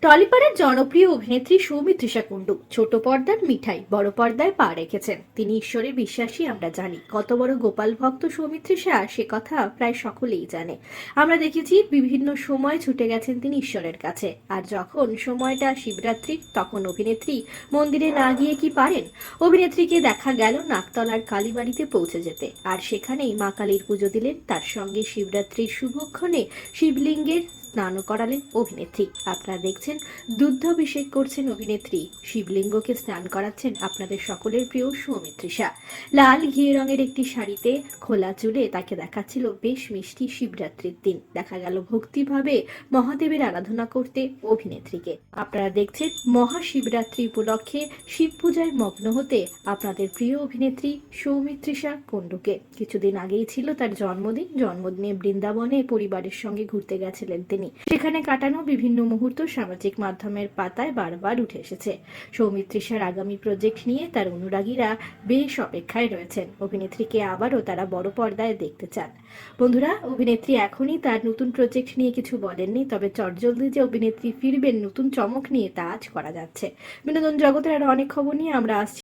টলিপাড়ার জনপ্রিয় অভিনেত্রী সৌমিত্রিষা কুণ্ডু। ছোট পর্দার মিঠাই, বড় পর্দায় পা রেখেছেন। তিনি ঈশ্বরের বিশ্বাসী আমরা জানি। কত বড় গোপাল ভক্ত সৌমিত্রিষা সে কথা প্রায় সকলেই জানে। আমরা দেখেছি বিভিন্ন সময় ছুটে গেছেন তিনি ঈশ্বরের কাছে। আর যখন সময়টা শিবরাত্রির, তখন অভিনেত্রী মন্দিরে না গিয়ে কি পারেন? অভিনেত্রীকে দেখা গেল নাকতলার কালীবাড়িতে পৌঁছে যেতে। আর সেখানেই মা কালীর পুজো দিলেন। তার সঙ্গে শিবরাত্রির শুভক্ষণে শিবলিঙ্গের স্নানও করালেন অভিনেত্রী। আপনারা দেখছেন দুগ্ধাভিষেক করছেন অভিনেত্রী। শিবলিঙ্গকে স্নান করাচ্ছেন আপনাদের সকলের প্রিয় সৌমিত্রিষা। লাল, ঘিয়ে রঙের একটি শাড়িতে খোলা চুলে তাকে দেখাচ্ছিল বেশ মিষ্টি শিবরাত্রির দিন। দেখা গেল ভক্তিভাবে মহাদেবের আরাধনা করতে অভিনেত্রীকে। আপনারা দেখছেন মহাশিবরাত্রি উপলক্ষে শিব পূজায় মগ্ন হতে আপনাদের প্রিয় অভিনেত্রী সৌমিত্রিষা কুণ্ডুকে। কিছুদিন আগেই ছিল তার জন্মদিন। জন্মদিনে বৃন্দাবনে পরিবারের সঙ্গে ঘুরতে গেছিলেন তিনি। সেখানে কাটানো বিভিন্ন মুহূর্ত সামাজিক মাধ্যমের পাতায় বারবার উঠে এসেছে। সৌমিত্রিষার আগামী প্রজেক্ট নিয়ে তার অনুরাগীরা বেশ অপেক্ষায় রয়েছেন। অভিনেত্রীকে আবারও তারা বড় পর্দায় দেখতে চান। বন্ধুরা, অভিনেত্রী এখনই তার নতুন প্রজেক্ট নিয়ে কিছু বলেননি, তবে চটজলদি যে অভিনেত্রী ফিরবেন, নতুন চমক নিয়ে তা আজ করা যাচ্ছে। বিনোদন জগতের আরও অনেক খবর নিয়ে আমরা আসছি।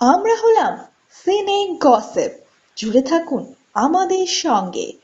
আমরা হলাম সিনে গসিপ জুড়ে থাকুন আমাদের সঙ্গে।